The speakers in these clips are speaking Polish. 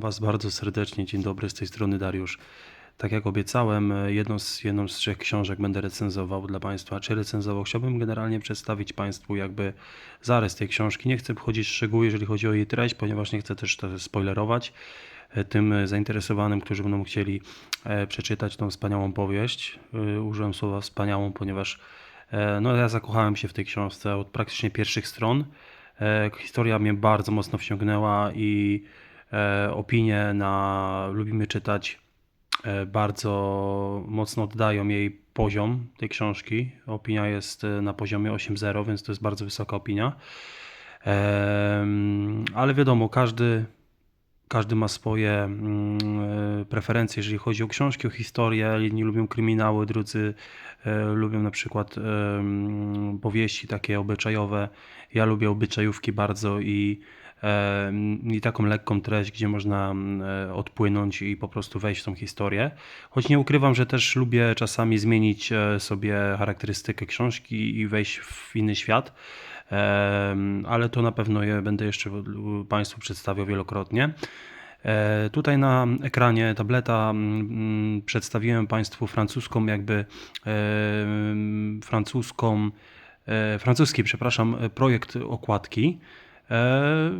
Was bardzo serdecznie. Dzień dobry, z tej strony Dariusz. Tak jak obiecałem, e, jedną z, jedną z trzech książek będę recenzował dla Państwa. Czy recenzował? Chciałbym generalnie przedstawić Państwu jakby zarys tej książki. Nie chcę wchodzić w szczegóły, jeżeli chodzi o jej treść, ponieważ nie chcę też to spoilerować e, tym zainteresowanym, którzy będą chcieli e, przeczytać tą wspaniałą powieść. Użyłem słowa wspaniałą, ponieważ no, ja zakochałem się w tej książce od praktycznie pierwszych stron. Historia mnie bardzo mocno wciągnęła i opinie na Lubimy Czytać e, bardzo mocno oddają jej poziom tej książki. Opinia jest e, na poziomie 8.0, więc to jest bardzo wysoka opinia. Ale wiadomo, każdy, każdy ma swoje mm, e, preferencje, jeżeli chodzi o książki, o historię. Jedni lubią kryminały, drudzy e, lubią na przykład powieści takie obyczajowe. Ja lubię obyczajówki bardzo i, i taką lekką treść, gdzie można odpłynąć i po prostu wejść w tą historię. Choć nie ukrywam, że też lubię czasami zmienić e, sobie charakterystykę książki i wejść w inny świat. Ale to na pewno je będę jeszcze Państwu przedstawiał wielokrotnie. E, Tutaj na ekranie tableta przedstawiłem Państwu francuską, jakby francuską, e, francuski, przepraszam, projekt okładki. E,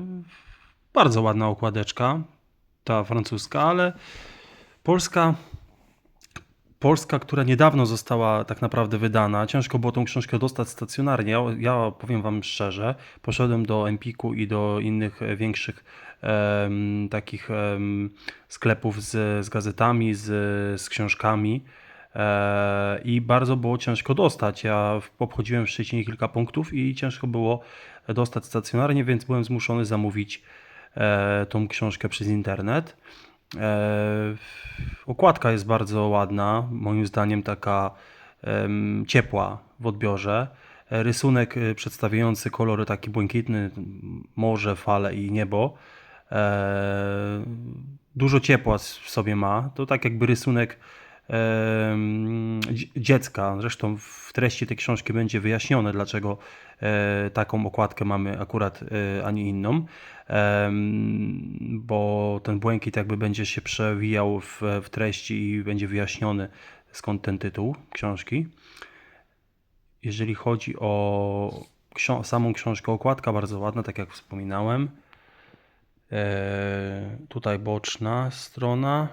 Bardzo ładna okładeczka, ta francuska, ale polska Polska, która niedawno została tak naprawdę wydana. Ciężko było tą książkę dostać stacjonarnie. Ja, ja powiem Wam szczerze, poszedłem do Empiku i do innych większych takich sklepów z, z gazetami, z, z książkami e, i bardzo było ciężko dostać. Ja obchodziłem w Szczecinie kilka punktów i ciężko było dostać stacjonarnie, więc byłem zmuszony zamówić e, tą książkę przez internet. E, okładka jest bardzo ładna, moim zdaniem taka ciepła w odbiorze. E, Rysunek przedstawiający kolory taki błękitny, morze, fale i niebo. Dużo ciepła w sobie ma. To tak jakby rysunek dziecka. Zresztą w treści tej książki będzie wyjaśnione, dlaczego e, taką okładkę mamy akurat, e, a nie inną. Bo ten błękit jakby będzie się przewijał w, w treści i będzie wyjaśniony, skąd ten tytuł książki. Jeżeli chodzi o ksio- samą książkę, okładka bardzo ładna, tak jak wspominałem. E, tutaj boczna strona.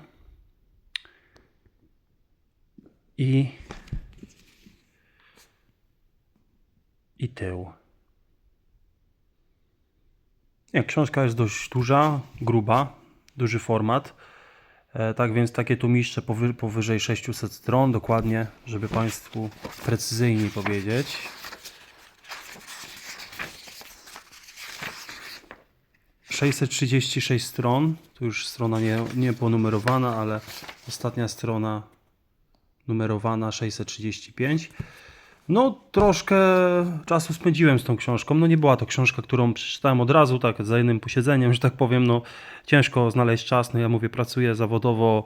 I, i tył. Nie, książka jest dość duża, gruba, duży format. E, tak więc takie tumiszcze powy, powyżej 600 stron, dokładnie, żeby Państwu precyzyjniej powiedzieć. Sześćset trzydzieści sześć stron, tu już strona nie, nie ponumerowana, ale ostatnia strona numerowana 635. No, troszkę czasu spędziłem z tą książką. No, nie była to książka, którą przeczytałem od razu, tak, za jednym posiedzeniem, że tak powiem. No, ciężko znaleźć czas. No, ja mówię, pracuję zawodowo,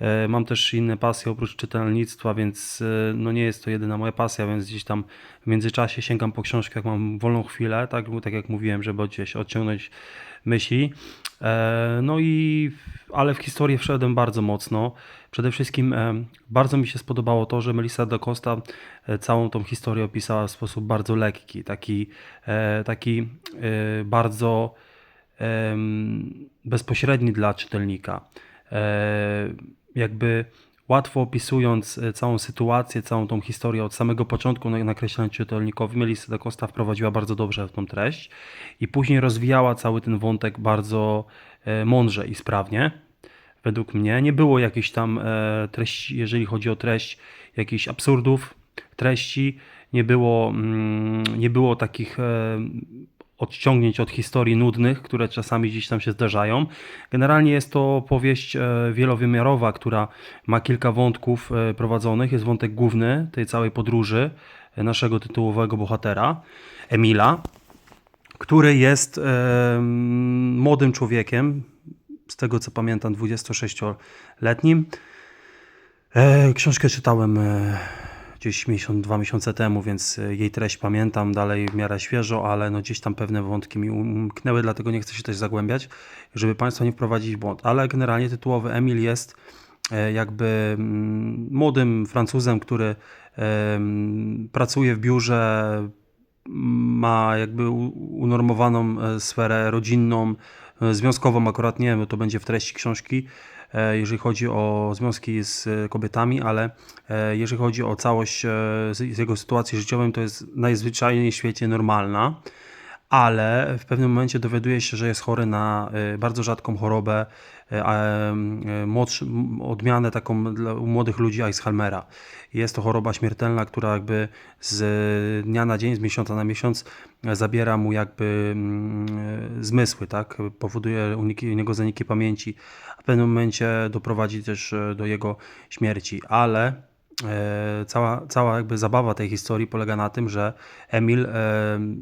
e, mam też inne pasje oprócz czytelnictwa, więc e, no, nie jest to jedyna moja pasja, więc gdzieś tam w międzyczasie sięgam po książkę, jak mam wolną chwilę, tak, tak jak mówiłem, żeby gdzieś odciągnąć myśli. E, No i, ale w historię wszedłem bardzo mocno. Przede wszystkim e, bardzo mi się spodobało to, że Melissa da Costa e, całą tą historię opisała w sposób bardzo lekki, taki, taki bardzo bezpośredni dla czytelnika. Jakby łatwo opisując e, całą sytuację, całą tą historię od samego początku na- nakreślając czytelnikowi, Melissa Costa wprowadziła bardzo dobrze w tą treść i później rozwijała cały ten wątek bardzo e, mądrze i sprawnie według mnie. Nie było jakichś tam e, treści, jeżeli chodzi o treść, jakichś absurdów treści, nie było, mm, nie było takich odciągnięć od historii nudnych, które czasami gdzieś tam się zdarzają. Generalnie jest to powieść e, wielowymiarowa, która ma kilka wątków e, prowadzonych. Jest wątek główny tej całej podróży e, naszego tytułowego bohatera, Emila, który jest młodym człowiekiem, z tego co pamiętam, 26-letnim. E, książkę czytałem gdzieś miesiąc, dwa miesiące temu, więc e, jej treść pamiętam dalej w miarę świeżo, ale no gdzieś tam pewne wątki mi umknęły, dlatego nie chcę się też zagłębiać, żeby Państwa nie wprowadzić w błąd. Ale generalnie tytułowy Emil jest e, jakby mm, młodym Francuzem, który pracuje w biurze, ma jakby unormowaną e, sferę rodzinną, związkową akurat nie, bo to będzie w treści książki, jeżeli chodzi o związki z e, kobietami, ale e, jeżeli chodzi o całość e, z jego sytuacji życiową, to jest najzwyczajniej w świecie normalna, ale w pewnym momencie dowiaduje się, że jest chory na e, bardzo rzadką chorobę, młodszy, m- odmianę taką dla u młodych ludzi Alzheimera. Jest to choroba śmiertelna, która jakby z dnia na dzień, z miesiąca na miesiąc e, zabiera mu jakby e, zmysły, tak? Powoduje u niego- zaniki pamięci, a w pewnym momencie doprowadzi też e, do jego śmierci, ale cała, cała jakby zabawa tej historii polega na tym, że Emil e,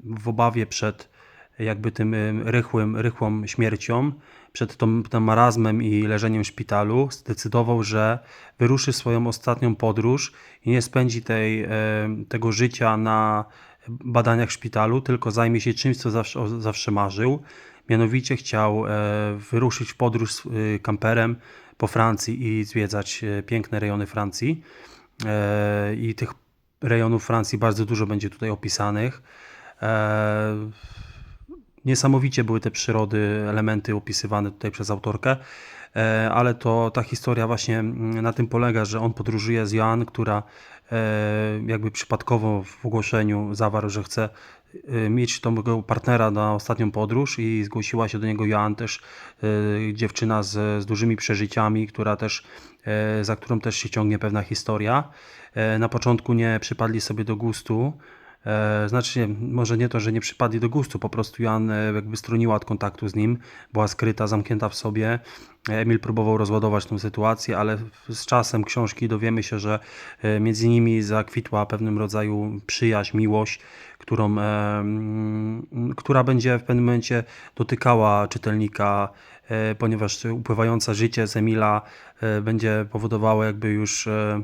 w obawie przed jakby tym e, rychłym, rychłą śmiercią, przed tą, tym marazmem i leżeniem w szpitalu, zdecydował, że wyruszy swoją ostatnią podróż i nie spędzi tej, e, tego życia na badaniach w szpitalu, tylko zajmie się czymś, co zawsze, o- zawsze marzył. Mianowicie chciał e, wyruszyć w podróż e, kamperem po Francji i zwiedzać e, piękne rejony Francji. E, I tych rejonów Francji bardzo dużo będzie tutaj opisanych. E, Niesamowicie były te przyrody, elementy opisywane tutaj przez autorkę, e, ale to ta historia właśnie mm, na tym polega, że on podróżuje z Joan, która jakby przypadkowo w ogłoszeniu zawarł, że chce mieć tego partnera na ostatnią podróż i zgłosiła się do niego Joan też, e, dziewczyna z, z dużymi przeżyciami, która też, e, za którą też się ciągnie pewna historia. Na początku nie przypadli sobie do gustu, Znaczy, nie, może nie to, że nie przypadli do gustu, po prostu Jan e, jakby stroniła od kontaktu z nim, była skryta, zamknięta w sobie. E, Emil próbował rozładować tą sytuację, ale z czasem książki dowiemy się, że e, między nimi zakwitła pewnym rodzaju przyjaźń, miłość, którą, e, która będzie w pewnym momencie dotykała czytelnika, e, ponieważ upływające życie z Emila e, będzie powodowało jakby już e,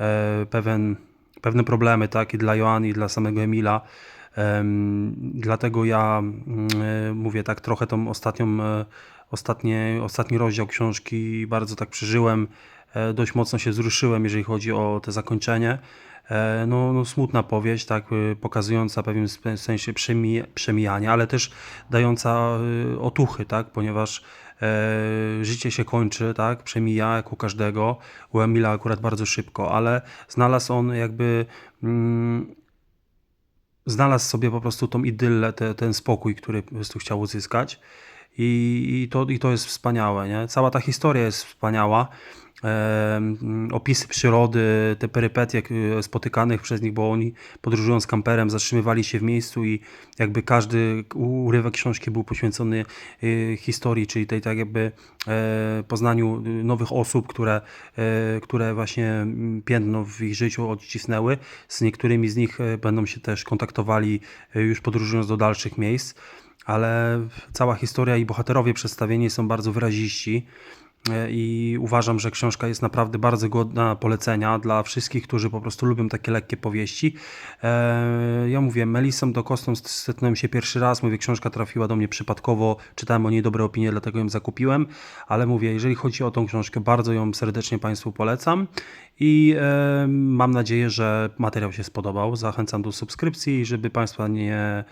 e, pewien pewne problemy, tak, i dla Joanny, i dla samego Emila. Em, dlatego ja mm, e, mówię tak trochę tą ostatnią, e, ostatnie, ostatni rozdział książki bardzo tak przeżyłem, e, dość mocno się wzruszyłem, jeżeli chodzi o te zakończenie. E, No, no smutna powieść, tak, e, pokazująca w pewnym sensie przemij, przemijanie, ale też dająca e, otuchy, tak, ponieważ e, życie się kończy, tak, przemija jak u każdego, u Emila akurat bardzo szybko, ale znalazł on jakby mm, znalazł sobie po prostu tą idyllę, te, ten spokój, który po prostu chciał uzyskać. I, i, to, I to jest wspaniałe. Nie? Cała ta historia jest wspaniała. Em, opisy przyrody, te perypetie k- spotykanych przez nich, bo oni podróżując kamperem zatrzymywali się w miejscu i jakby każdy urywek książki był poświęcony y, historii, czyli tej tak jakby e, poznaniu y, nowych osób, które, e, które właśnie mm, piętno w ich życiu odcisnęły. Z niektórymi z nich e, będą się też kontaktowali już podróżując do dalszych miejsc, ale cała historia i bohaterowie przedstawieni są bardzo wyraziści. E, I uważam, że książka jest naprawdę bardzo godna polecenia dla wszystkich, którzy po prostu lubią takie lekkie powieści. E, Ja mówię, Melisą do Kostą styknąłem się pierwszy raz. Mówię, książka trafiła do mnie przypadkowo, czytałem o niej dobre opinie, dlatego ją zakupiłem. Ale mówię, jeżeli chodzi o tą książkę, bardzo ją serdecznie Państwu polecam. I e, mam nadzieję, że materiał się spodobał. Zachęcam do subskrypcji, żeby Państwa nie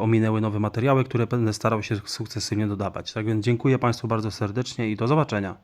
ominęły nowe materiały, które będę starał się sukcesywnie dodawać. Tak więc dziękuję Państwu bardzo serdecznie i do zobaczenia.